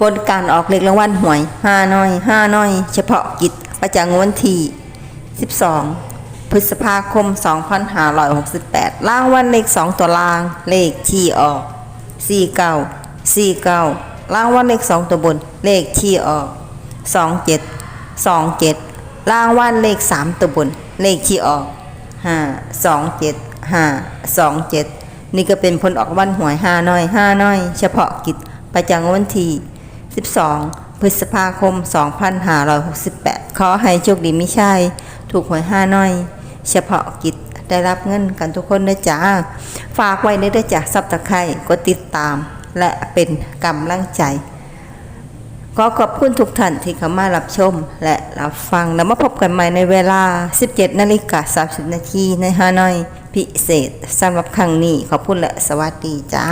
ผลการออกเลขรางวัลหวยห้าน้อยห้าน้อย เฉพาะกิจประจำงวดวันที่12 พฤษภาคม 2568รางวัลเลข 2 ตัวล่าง เลขที่ออก 49 49รางวัลเลข 2 ตัวบน เลขที่ออก 27 27รางวัลเลข 3 ตัวบน เลขที่ออก 5 27 5 27 นี่ก็เป็นผลออกวันหวย5น้อย5น้อย เฉพาะกิจประจำวันที่ 12 พฤษภาคม 2568 ขอให้โชคดีไม่ใช่ ถูกหวย5น้อย เฉพาะกิจได้รับเงินกันทุกคนนะจ๊ะ ฝากไว้ในด้อจ้ะซับตะไคร้กดติดตาม และเป็นกำลังใจ ขอขอบคุณทุกท่านที่เข้ามารับชม และรับฟัง แล้วมาพบกันใหม่ในเวลา 17นาฬิกา30นาทีในฮานอย พิเศษสำหรับครั้งนี้ขอบคุณและสวัสดีจ้า